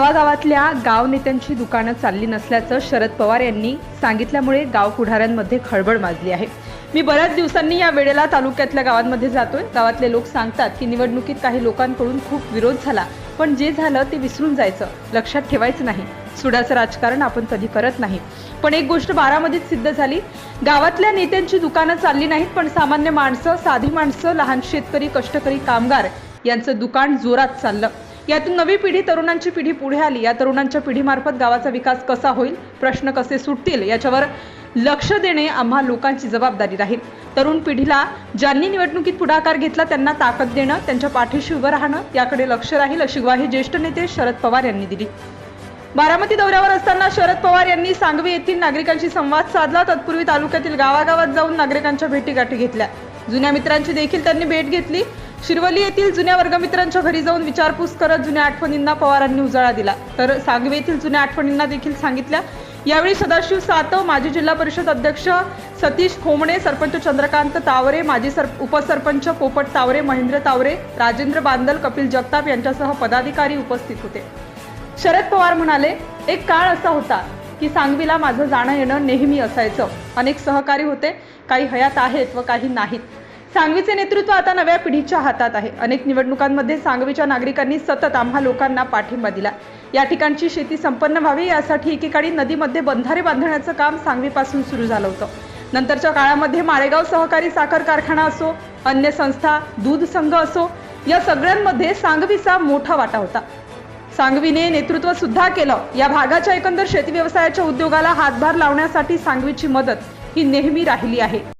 गावागावातल्या गाव नेत्यांची दुकानं चालली नसल्याचं शरद पवार यांनी सांगितल्यामुळे गाव पुढाऱ्यांमध्ये खळबळ माजली आहे. मी बऱ्याच दिवसांनी या वेळेला तालुक्यातल्या गावांमध्ये जातोय. गावातले लोक सांगतात की निवडणुकीत काही लोकांकडून खूप विरोध झाला पण जे झालं ते विसरून जायचं लक्षात ठेवायचं नाही. सुडाचं राजकारण आपण कधी करत नाही. पण एक गोष्ट बारामध्येच सिद्ध झाली. गावातल्या नेत्यांची दुकानं चालली नाहीत पण सामान्य माणसं साधी माणसं लहान शेतकरी कष्टकरी कामगार यांचं दुकान जोरात चाललं. यातून नवी पिढी तरुणांची पिढी पुढे आली. या तरुणांच्या पिढीमार्फत गावाचा विकास कसा होईल प्रश्न कसे सुटतील याच्यावर लक्ष देणे आम्हा लोकांची जबाबदारी राहील. तरुण पिढीला ज्यांनी निवडणुकीत पुढाकार घेतला त्यांना ताकद देणं त्यांच्या पाठीशी उभं राहणं याकडे लक्ष राहील अशी ग्वाही ज्येष्ठ नेते शरद पवार यांनी दिली. बारामती दौऱ्यावर असताना शरद पवार यांनी सांगवी येथील नागरिकांशी संवाद साधला. तत्पूर्वी तालुक्यातील गावागावात जाऊन नागरिकांच्या भेटीगाठी घेतल्या. जुन्या मित्रांची देखील त्यांनी भेट घेतली. शिरवली येथील जुन्या वर्गमित्रांच्या घरी जाऊन विचारपूस करत जुन्या आठवणींना पवारांनी उजाळा दिला. तर सांगवी येथील जुन्या आठवणींना देखील सांगितल्या. यावेळी सदाशिव सातव माजी जिल्हा परिषद अध्यक्ष सतीश खोमणे सरपंच चंद्रकांत तावरे माजी सर उपसरपंच पोपट तावरे महेंद्र तावरे राजेंद्र बांदल कपिल जगताप यांच्यासह पदाधिकारी उपस्थित होते. शरद पवार म्हणाले एक काळ असा होता की सांगवीला माझं जाणं येणं नेहमी असायचं. अनेक सहकारी होते. काही हयात आहेत व काही नाहीत. सांगवीचे नेतृत्व आता नव्या पिढीच्या हातात आहे. अनेक निवडणुकांमध्ये सांगवीच्या नागरिकांनी सतत आम्हा लोकांना पाठिंबा दिला. या ठिकाणची शेती संपन्न व्हावी यासाठी एकेकाळी नदीमध्ये बंधारे बांधण्याचं काम सांगवीपासून सुरू झालं होतं. नंतरच्या काळामध्ये माळेगाव सहकारी साखर कारखाना असो अन्य संस्था दूध संघ असो या सगळ्यांमध्ये सांगवीचा मोठा वाटा होता. सांगवीने नेतृत्व सुद्धा केलं. या भागाच्या एकंदर शेती व्यवसायाच्या उद्योगाला हातभार लावण्यासाठी सांगवीची मदत ही नेहमी राहिली आहे.